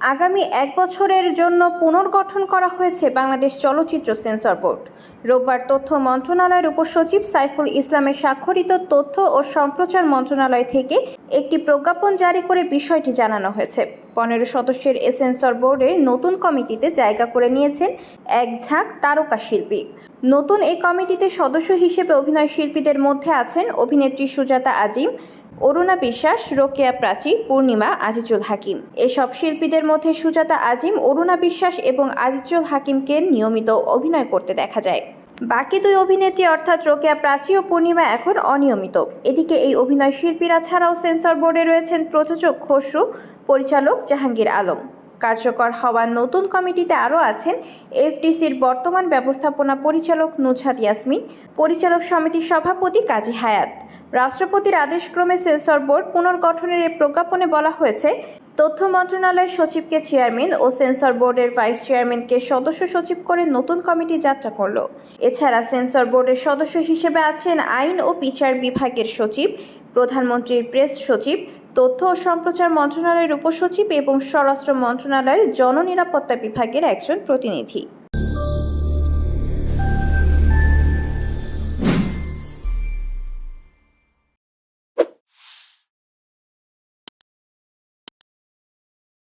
আগামী এক বছরের জন্য পুনর্গঠন করা হয়েছে বাংলাদেশ চলচ্চিত্র সেন্সর বোর্ড। রোববার তথ্য মন্ত্রণালয়ের উপসচিব সাইফুল ইসলামের স্বাক্ষরিত তথ্য ও সম্প্রচার মন্ত্রণালয় থেকে একটি প্রজ্ঞাপন জারি করে বিষয়টি জানানো হয়েছে। পনেরো সদস্যের এ সেন্সর বোর্ডের নতুন কমিটিতে জায়গা করে নিয়েছেন এক ঝাঁক তারকা শিল্পী। নতুন এই কমিটিতে সদস্য হিসেবে অভিনয় শিল্পীদের মধ্যে আছেন অভিনেত্রী সুজাতা আজিম অরুণা বিশ্বাস, রোকেয়া প্রাচী, পূর্ণিমা, আজিজুল হাকিম। এসব শিল্পীদের মধ্যে সুজাতা আজিম, অরুণা বিশ্বাস এবং আজিজুল হাকিমকে নিয়মিত অভিনয় করতে দেখা যায়। বাকি দুই অভিনেত্রী অর্থাৎ রোকেয়া প্রাচী ও পূর্ণিমা এখন অনিয়মিত। এদিকে এই অভিনয় শিল্পীরা ছাড়াও সেন্সর বোর্ডে রয়েছেন প্রযোজক খসরু, পরিচালক জাহাঙ্গীর আলম। কার্যকর হওয়া নতুন কমিটিতে আরও আছেন এফডিসির বর্তমান ব্যবস্থাপনা পরিচালক নুজহাত ইয়াসমিন, পরিচালক সমিতির সভাপতি কাজী হায়াত। রাষ্ট্রপতির আদেশক্রমে সেন্সর বোর্ড পুনর্গঠনের এই প্রজ্ঞাপনে বলা হয়েছে, তথ্য মন্ত্রণালয়ের সচিবকে চেয়ারম্যান ও সেন্সর বোর্ডের ভাইস চেয়ারম্যানকে সদস্য সচিব করে নতুন কমিটি যাত্রা করল। এছাড়া সেন্সর বোর্ডের সদস্য হিসেবে আছেন আইন ও বিচার বিভাগের সচিব, প্রধানমন্ত্রীর প্রেস সচিব, তথ্য ও সম্প্রচার মন্ত্রণালয়ের উপসচিব এবং স্বরাষ্ট্র মন্ত্রণালয়ের জননিরাপত্তা বিভাগের একজন প্রতিনিধি।